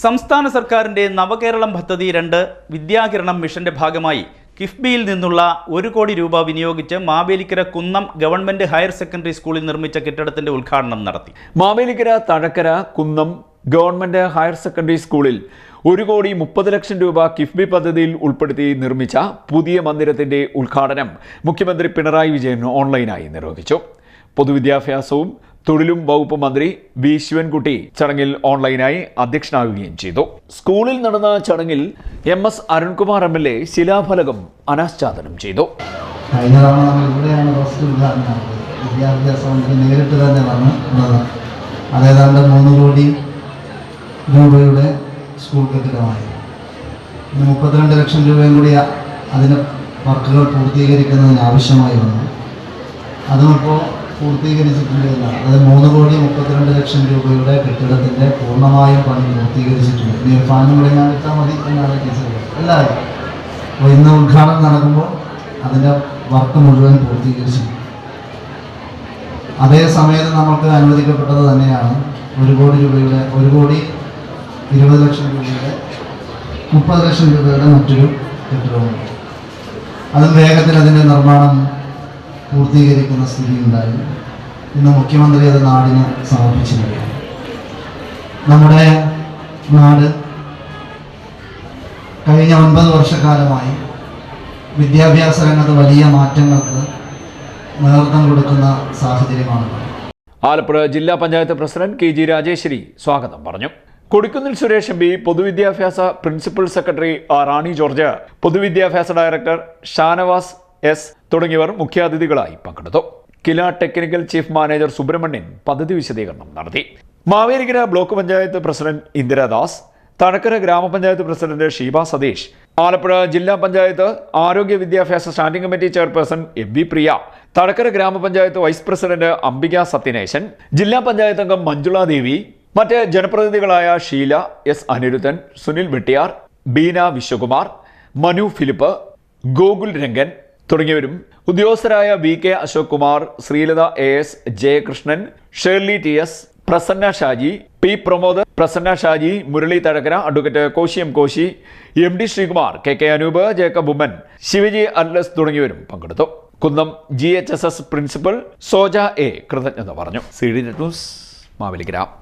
സംസ്ഥാന സർക്കാരിന്റെ നവകേരളം പദ്ധതി രണ്ട് വിദ്യാകിരണം മിഷന്റെ ഭാഗമായി കിഫ്ബിയിൽ നിന്നുള്ള ഒരു കോടി രൂപ വിനിയോഗിച്ച് Mavelikkara Kunnam government higher secondary സ്കൂളിൽ നിർമ്മിച്ച കെട്ടിടത്തിന്റെ ഉദ്ഘാടനം നടത്തി. Mavelikkara Thazhakkara Kunnam government higher secondary സ്കൂളിൽ ഒരു കോടി മുപ്പത് ലക്ഷം രൂപ കിഫ്ബി പദ്ധതിയിൽ ഉൾപ്പെടുത്തി നിർമ്മിച്ച പുതിയ മന്ദിരത്തിന്റെ ഉദ്ഘാടനം മുഖ്യമന്ത്രി പിണറായി വിജയൻ ഓൺലൈനായി നിർവഹിച്ചു. പൊതുവിദ്യാഭ്യാസവും തൊഴിലും വകുപ്പ് മന്ത്രി വി. ശിവൻകുട്ടി ചടങ്ങിൽ ഓൺലൈനായി അധ്യക്ഷനാകുകയും ചെയ്തു. സ്കൂളിൽ നടന്ന ചടങ്ങിൽ M. S. Arunkumar M. L. A ശിലാഫലകം അനാച്ഛാദനം ചെയ്തു. കഴിഞ്ഞ ഇവിടെയാണ് ഫസ്റ്റ് ഉദ്ഘാടനം വിദ്യാഭ്യാസ തന്നെ ഉള്ളത് അതേതാണ്ട് മൂന്ന് കോടി രൂപയുടെ സ്കൂൾ കെട്ടിടമായി. ഇന്ന് മുപ്പത്തിരണ്ട് ലക്ഷം രൂപയും കൂടി അതിന് വർക്കുകൾ പൂർത്തീകരിക്കുന്നതിന് ആവശ്യമായി വന്നു. അതും ഇപ്പോൾ പൂർത്തീകരിച്ചിട്ടുണ്ട് എന്നാണ്. അതായത് മൂന്ന് കോടി മുപ്പത്തിരണ്ട് ലക്ഷം രൂപയുടെ കെട്ടിടത്തിന്റെ പൂർണമായ പണി പൂർത്തീകരിച്ചിട്ടുണ്ട്. ഇനി ഫാനും കൂടെ ഞാൻ എടുത്താൽ മതി എന്നാണ് ടീച്ചർ. എല്ലാവരും. അപ്പോൾ ഇന്ന് ഉദ്ഘാടനം നടക്കുമ്പോൾ അതിന്റെ വർക്ക് മുഴുവൻ പൂർത്തീകരിച്ചു അതേ സമയത്ത് നമുക്ക് അനുവദിക്കപ്പെട്ടത് തന്നെയാണ് ഒരു കോടി രൂപയുടെ ഒരു കോടി ഇരുപത് ലക്ഷം രൂപയുടെ മുപ്പത് ലക്ഷം രൂപയുടെ മറ്റൊരു കെട്ടിടവും. അതും വേഗത്തിൽ അതിന്റെ നിർമ്മാണം പൂർത്തീകരിക്കുന്ന സ്ഥിതി ഉണ്ടായി ഇന്ന് മുഖ്യമന്ത്രി അത് നാടിന് സമർപ്പിച്ചിരിക്കുകയാണ് നമ്മുടെ നാട് കഴിഞ്ഞ ഒൻപത് വർഷക്കാലമായി വിദ്യാഭ്യാസ രംഗത്ത് വലിയ മാറ്റങ്ങൾക്ക് നേതൃത്വം കൊടുക്കുന്ന സാഹചര്യമാണ്. ആലപ്പുഴ ജില്ലാ panchayat president K G Rajeshwari സ്വാഗതം പറഞ്ഞു. കൊടിക്കുന്നിൽ സുരേഷ് എം പി പൊതുവിദ്യാഭ്യാസ principal secretary R Rani George പൊതുവിദ്യാഭ്യാസ ഡയറക്ടർ ഷാനവാസ് എസ് തുടങ്ങിയവർ മുഖ്യാതിഥികളായി പങ്കെടുത്തു. KILA technical chief manager Subramanian പദ്ധതി വിശദീകരണം നടത്തി. മാവേലിക്കര ബ്ലോക്ക് പഞ്ചായത്ത് പ്രസിഡന്റ് ഇന്ദിരാദാസ് തഴക്കര ഗ്രാമപഞ്ചായത്ത് പ്രസിഡന്റ് ഷീബ സതീഷ് ആലപ്പുഴ ജില്ലാ പഞ്ചായത്ത് ആരോഗ്യ വിദ്യാഭ്യാസ standing committee chairperson M V Priya Thadakkara ഗ്രാമപഞ്ചായത്ത് വൈസ് പ്രസിഡന്റ് അംബിക സത്യനേശൻ ജില്ലാ പഞ്ചായത്ത് അംഗം മഞ്ജുള ദേവി മറ്റ് ജനപ്രതിനിധികളായ ഷീല എസ് അനിരുദ്ധൻ സുനിൽ വെട്ടിയാർ ബീന വിശ്വകുമാർ മനു ഫിലിപ്പ് ഗോകുൽ രംഗൻ തുടങ്ങിയവരും ഉദ്യോഗസ്ഥരായ V K Ashok Kumar Sreelatha A S Jayakrishnan Shirley T S Prasanna Shaji P Pramod Prasanna Shaji Murali Thazhakkara advocate Koshy M Koshy M D Sreekumar K K Anoop Jacob Oommen Shivaji Atlas തുടങ്ങിയവരും പങ്കെടുത്തു. Kunnam G H S S principal Soja A കൃതജ്ഞത പറഞ്ഞു. C D news Mavelikkara.